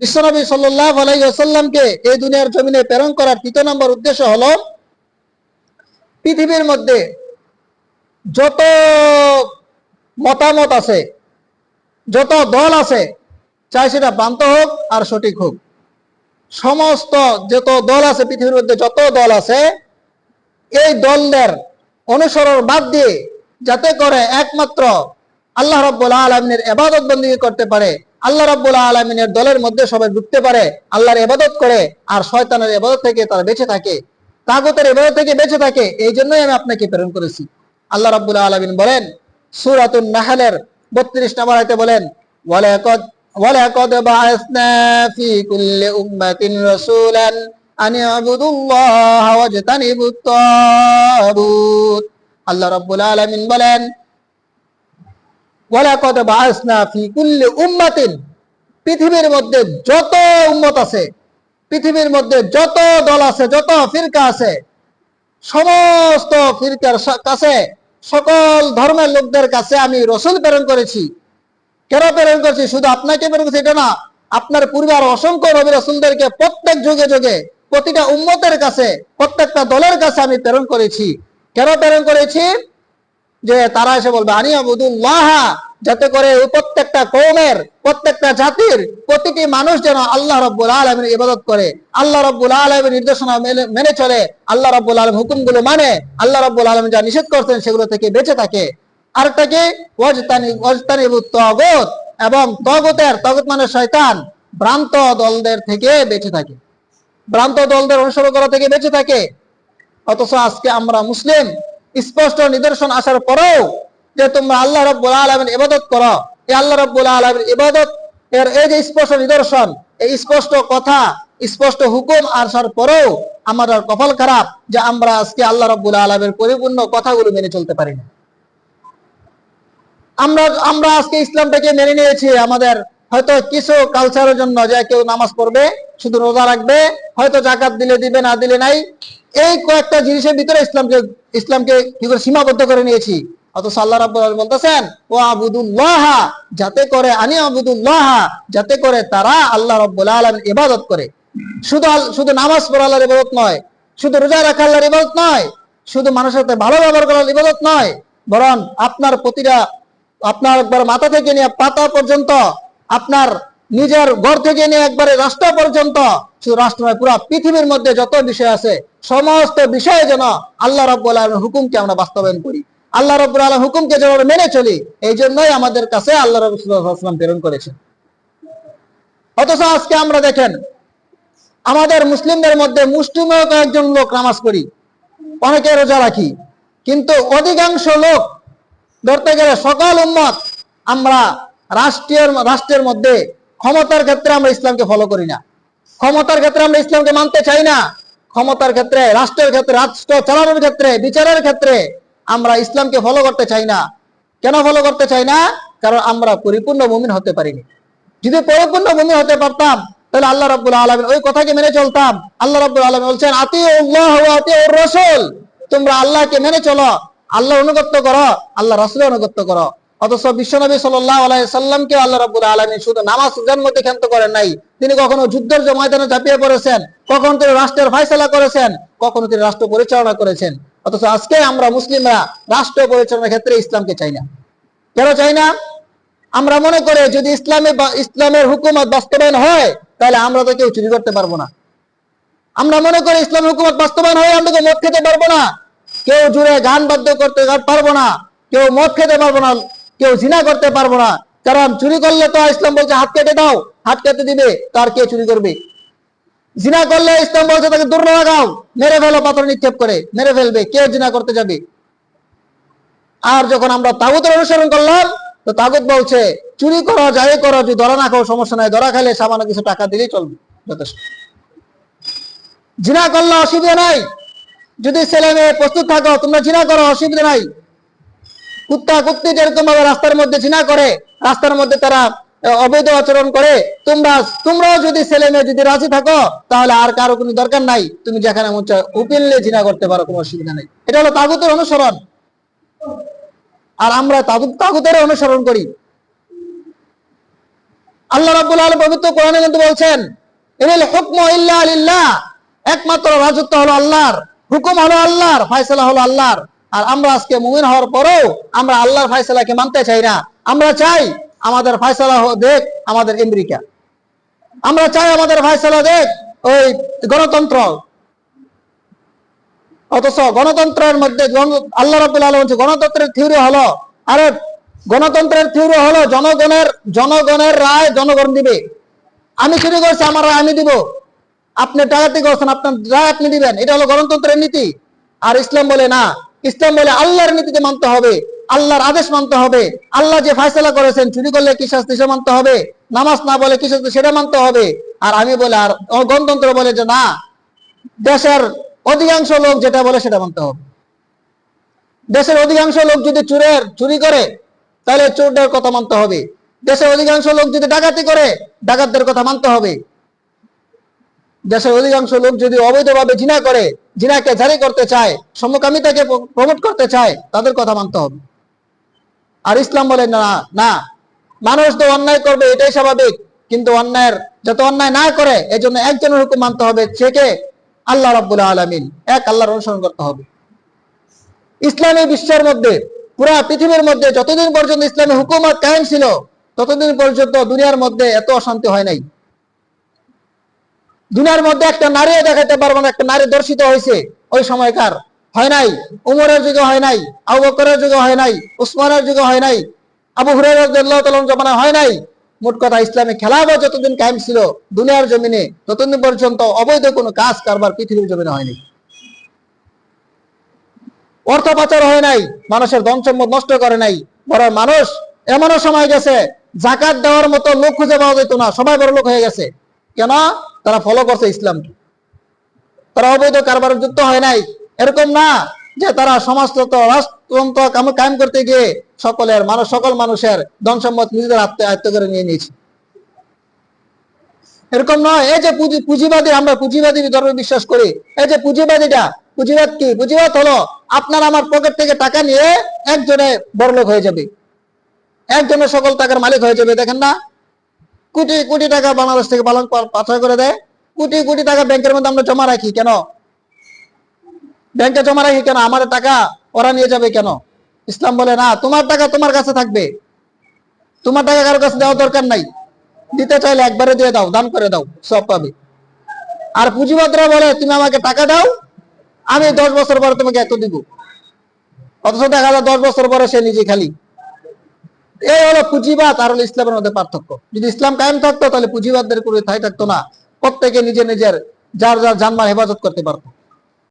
বিশ্বনবী সাল্লাহ আলাইসাল্লামকে এই দুনিয়ার জমিনে প্রেরণ করার তৃতীয় নম্বর উদ্দেশ্য হলো, পৃথিবীর মধ্যে যত মতামত আছে, যত দল আছে, চাই সেটা ভ্রান্ত হোক আর সঠিক হোক। সমস্ত যত দল আছে, পৃথিবীর মধ্যে যত দল আছে, এই দলদের অনুসরণ বাদ দিয়ে যাতে করে একমাত্র আল্লাহ রব্বুল আলমিনের এবাদত বন্দী করতে পারে আল্লাহ রব্বুল আলমিনের দলের মধ্যে সবাই ঢুকতে পারে, আল্লাহর এবাদত করে, আর শয়তানের এবাদত থেকে তারা বেঁচে থাকে, তাগতের এবাদত থেকে বেঁচে থাকে, এই জন্যই আমি আপনাকে প্রেরণ করেছি। আল্লাহ রব্বুল আলমিন বলেন, সুরাতুন নাহালের বত্রিশ নম্বর আয়তে বলেন, ওয়ালাকাদ ওয়ালাকাদ বাআসনা ফি কুল্লি উম্মাতিন রাসূলান আন ইয়াবুদুল্লাহ ওয়াজতানিবুত তাগুত আল্লাহ রাব্বুল আলামিন বলেন পৃথিবীর মধ্যে যত উম্মত আছে, পৃথিবীর মধ্যে যত দল আছে, যত ফিরকা আছে, সমস্ত ফিরকার কাছে, সকল ধর্মের লোকদের কাছে আমি রসুল প্রেরণ করেছি। কেন প্রেরণ করেছি? শুধু আপনাকে প্রেরণ করেছি, এটা না, আপনার পূর্বে আর অসংখ্য নবী রসুলদেরকে প্রত্যেক যুগে যুগে, প্রতিটা উম্মতের কাছে, প্রত্যেকটা দলের কাছে আমি প্রেরণ করেছি। কেন প্রেরণ করেছি? যে তারা এসে বলবে, আনি আবুদুল্লাহ যাতে করে প্রত্যেকটা কৌমের, প্রত্যেকটা জাতির প্রতিটি মানুষ যেন আল্লাহ রব্বুল আলমের ইবাদত করে। আল্লাহ রব্বুল আলমের নির্দেশনা মেনে- চলে। আল্লাহ রব্বুল আলম হুকুমগুলো মানে। আল্লাহ রব্বুল আলম যা নিষেধ করছেন সেগুলো থেকে বেঁচে থাকে। আরেকটা কি? ওয়াজতানি ওয়াজতানি তগত। এবং তগতের, তগত মানে শয়তান, ভ্রান্ত দলদের থেকে বেঁচে থাকে। ভ্রান্ত দলদের অনুসরণ করা থেকে বেঁচে থাকে। অথচ আজকে আমরা মুসলিম স্পষ্ট নিদর্শন আসার পরেও যে তোমরা আল্লাহ রব্বুল আলমের ইবাদত করো এই আল্লাহ রব্বুল আলমের ইবাদত, এর এই যে স্পষ্ট নিদর্শন, এই স্পষ্ট কথা, স্পষ্ট হুকুম আসার পরেও আমাদের কপাল খারাপ যে আমরা আজকে আল্লাহ রব্বুল আলমের পরিপূর্ণ কথাগুলো মেনে চলতে পারি না। আমরা আমরা আজকে ইসলামটাকে মেনে নিয়েছি, আমাদের হয়তো কিছু কালচারের জন্য যে কেউ নামাজ পড়বে শুধু রোজা রাখবে, হয়তো জাকাত দিলে দিবে, না দিলে নাই। এই কয়েকটা জিনিসের ভিতরে ইসলামকে ইসলামকে কি করে সীমাবদ্ধ করে নিয়েছি। রাব্বুল আলামিন ও যাতে করে, আনি যাতে করে তারা আল্লাহ রাব্বুল আলামিন ইবাদত করে। শুধু শুধু নামাজ পড়া আল্লাহর ইবাদত নয়, শুধু রোজা রাখা আল্লাহর ইবাদত নয়, শুধু মানুষের সাথে ভালো ব্যবহার করার ইবাদত নয়, বরং আপনার প্রতিটা, আপনার একবার মাথা থেকে নিয়ে পাতা পর্যন্ত আপনার নিজের ঘর থেকে নিয়ে একবারে রাষ্ট্র পর্যন্ত শুধু রাষ্ট্র নয় পুরো পৃথিবীর মধ্যে যত বিষয় আছে, সমস্ত বিষয়ে যেন আল্লাহ রব্বুল আলম হুকুমকে আমরা বাস্তবায়ন করি। আল্লাহ রব্বুল আলম হুকুমকে যেন মেনে চলি এই জন্যই আমাদের কাছে আল্লাহ রবুল্লাহাম প্রেরণ করেছেন। অথচ আজকে আমরা দেখেন, আমাদের মুসলিমদের মধ্যে মুসলিমও কয়েকজন লোক নামাজ পড়ি। অনেকে রোজা রাখি, কিন্তু অধিকাংশ লোক ধরতে গেলে সকল উম্মত আমরা রাষ্ট্রীয় রাষ্ট্রের মধ্যে ক্ষমতার ক্ষেত্রে আমরা ইসলামকে ফলো করি না। ক্ষমতার ক্ষেত্রে আমরা ইসলামকে মানতে চাই না। ক্ষমতার ক্ষেত্রে, রাষ্ট্রের ক্ষেত্রে, রাষ্ট্র চালানোর ক্ষেত্রে, বিচারের ক্ষেত্রে আমরা ইসলামকে ফলো করতে চাই না। কেন ফলো করতে চাই না? কারণ আমরা পরিপূর্ণ মুমিন হতে পারিনি। যদি পরিপূর্ণ মুমিন হতে পারতাম, তাহলে আল্লাহ রাব্বুল আলামিন ওই কথাকে মেনে চলতাম। আল্লাহ রাব্বুল আলামিন বলছেন, আতিউল্লাহ ওয়া আতিউর রাসূল। তোমরা আল্লাহকে মেনে চলো। আল্লাহ অনুগত্য করো, আল্লাহ রাসূলের অনুগত্য করো। অথচ বিশ্বনবী সাল্লামকে আল্লাহ রাব্বুল আলামিন শুধু নামাজ রোজার মধ্যে ক্ষান্ত করেন নাই। তিনি কখনো যুদ্ধের ময়দানে ঝাঁপিয়ে পড়েছেন, কখনো তিনি রাষ্ট্রের ফয়সালা করেছেন, কখনো তিনি রাষ্ট্র পরিচালনা করেছেন। অথচ আজকে আমরা মুসলিমরা রাষ্ট্র পরিচালনার ক্ষেত্রে ইসলামকে চাই না। কেন চাই না? আমরা মনে করে যদি ইসলামে ইসলামের হুকুমত বাস্তবায়ন হয়, তাহলে আমরা তো কেউ চুরি করতে পারব না। আমরা মনে করি ইসলামের হুকুমত বাস্তবায়ন হয় আমরা তো মদ খেতে পারব না। কেউ জুড়ে গান বাদ্য করতে পারব না। কেউ মদ খেতে পারব না। কেউ জিনা করতে পারব না। কারণ চুরি করলে তো ইসলাম বলছে, হাত কেটে দাও, হাত কেটে দিবে তার কে চুরি করবে? জিনা করলে ইসলাম বলছে, তাকে দূর লাগাও, মেরে ফেলো, পাথর নিক্ষেপ করে, মেরে ফেলবে কে জিনা করতে যাবে। আর যখন আমরা তাগুতের অনুসরণ করলাম, তো তাগুত বলছে, চুরি করো, যাই করো, যদি ধরা না খাও, সমস্যা নাই, ধরা খাইলে সামান্য কিছু টাকা দিলেই চলবে, যথেষ্ট। জিনা করলে অসুবিধা নাই। যদি ছেলে মেয়ে প্রস্তুত থাকো, তোমরা জিনা করো, অসুবিধা নাই। কুত্তা কুত্তি যেরকম ভাবে রাস্তার মধ্যে জিনা করে, রাস্তার মধ্যে তারা অবৈধ আচরণ করে, তোমরা, তোমরাও যদি ছেলে মেয়ে যদি রাজি থাকো, তাহলে আর কারও কোনো দরকার নাই। তুমি যেখানে মন চায় ওপেনলি জিনা করতে পারো, কোনো অসুবিধা নেই। এটা হলো তাগুতের অনুসরণ। আর আমরা তাগুত তাগুতের অনুসরণ করি। আল্লাহ রাব্বুল আলামিন পবিত্র কোরআনে কিন্তু বলছেন, ইনিল হুকমু ইল্লা লিল্লাহ। একমাত্র রাজত্ব হলো আল্লাহর, হুকুম হলো আল্লাহর, ফয়সালা হলো আল্লাহর। আর আমরা আজকে মুমিন হওয়ার পরেও আমরা আল্লাহর ফয়সালাকে মানতে চাই না। আমরা চাই আমাদের ফয়সালা দেখ আমাদের আমেরিকা। আমরা চাই আমাদের ফয়সালা দেখ ওই গণতন্ত্র। অথচ গণতন্ত্রের মধ্যে আল্লাহ রাব্বুল আলামিন বলছে, গণতন্ত্রের থিওরি হলো আরে, গণতন্ত্রের থিওরি হলো জনগণের জনগণের রায় জনগণ দিবে। আমি চুরি করছি, আমার রায় আমি দিব। আপনি ডাকাতি করছেন, আপনার রায় আপনি দিবেন। এটা হলো গণতন্ত্রের নীতি। আর ইসলাম বলে না ইসলাম বলে আল্লাহর নীতিতে মানতে হবে, আল্লাহর আদেশ মানতে হবে, আল্লাহ যে ফয়সালা করেছেন, চুরি করলে কি শাস্তি সে মানতে হবে, নামাজ না বলে কি শাস্তি সেটা মানতে হবে। আর আমি বলে, আর গণতন্ত্র বলে যে না, দেশের অধিকাংশ লোক যেটা বলে সেটা মানতে হবে। দেশের অধিকাংশ লোক যদি চুরের, চুরি করে, তাহলে চোরদের কথা মানতে হবে। দেশের অধিকাংশ লোক যদি ডাকাতি করে, ডাকাতদের কথা মানতে হবে। দেশের অধিকাংশ লোক যদি অবৈধভাবে জিনা করে, জিনাকে জারি করতে চায়, সমকামিতাকে প্রমোট করতে চায়, তাদের কথা মানতে হবে। আর ইসলাম বলে না না, মানুষ তো অন্যায় করবে, এটাই স্বাভাবিক। কিন্তু অন্যায়ের, যত অন্যায় না করে এই জন্য একজনের হুকুম মানতে হবে, সে কে? আল্লাহ রাব্বুল আলামিন। এক, আল্লাহর অনুসরণ করতে হবে। ইসলামী বিশ্বের মধ্যে, পুরা পৃথিবীর মধ্যে যতদিন পর্যন্ত ইসলামী হুকুমত কায়েম ছিল, ততদিন পর্যন্ত দুনিয়ার মধ্যে এত অশান্তি হয় নাই। দুনিয়ার মধ্যে একটা নারীও দেখাতে পারব না, একটা নারী দর্শিত হয়েছে ওই সময়কার। হয় নাই? উমরের যুগে হয় নাই, আবু বকরের যুগে হয় নাই, উসমানের যুগে হয় নাই, আবু তাআলা জমানায় হয় নাই? মোট কথা ইসলামে খেলাফত যতদিন কায়েম ছিল, দুনিয়ার জমিনে ততদিন পর্যন্ত অবৈধ কোনো কাজ কারবার পৃথিবীর জমিনে হয়নি। অর্থ পাচার হয় নাই, মানুষের সম্পদ নষ্ট করে নাই, বরং মানুষ এমনও সময় গেছে, জাকাত দেওয়ার মতো লোক খুঁজে পাওয়া যেত না, সবাই বড় লোক হয়ে গেছে। কেন? তারা ফলো করছে ইসলামকে। তারা অবৈধ কারবার যুক্ত হয় নাই। এরকম না যে তারা সমাজতন্ত্র, রাষ্ট্রতন্ত্র কায়েম করতে গিয়ে সকলের মানুষ সকল মানুষের ধন সম্পদ নিজেদের আত্মে আয়ত্ত করে নিয়ে নিয়েছে। এরকম নয়, এই যে পুঁজি পুঁজিবাদী, আমরা পুঁজিবাদী ধর্মে বিশ্বাস করি। এই যে পুঁজিবাদীটা, পুঁজিবাদ কি? পুঁজিবাদ হলো আপনার আমার পকেট থেকে টাকা নিয়ে একজনে বড়লোক হয়ে যাবে। একজনের সকল টাকার মালিক হয়ে যাবে, দেখেন না? কোটি কোটি টাকা বাংলাদেশ থেকে পালন পাচার করে দেয়। কোটি কোটি টাকা ব্যাংকের মধ্যে আমরা জমা রাখি কেন? ব্যাংকে জমা রাখি কেন? আমাদের টাকা ওরা নিয়ে যাবে কেন? ইসলাম বলে, না, তোমার টাকা তোমার কাছে থাকবে। তোমার টাকা কারোর কাছে দেওয়া দরকার নাই। দিতে চাইলে একবারে দিয়ে দাও, দান করে দাও, সব পাবে। আর পুঁজিবাদরা বলে, তুমি আমাকে টাকা দাও, আমি দশ বছর পরে তোমাকে এত দিব। অথচ দেখা যায় দশ বছর পরে সে নিজে খালি। এই হলো পুঁজিবাদ আর হলো ইসলামের মধ্যে পার্থক্য। যদি ইসলাম কায়েম থাকতো, তাহলে পুঁজিবাদদের কোনো ঠাই থাকতো না। প্রত্যেকে নিজে নিজের যার যার জানমাল হেফাজত করতে পারতো।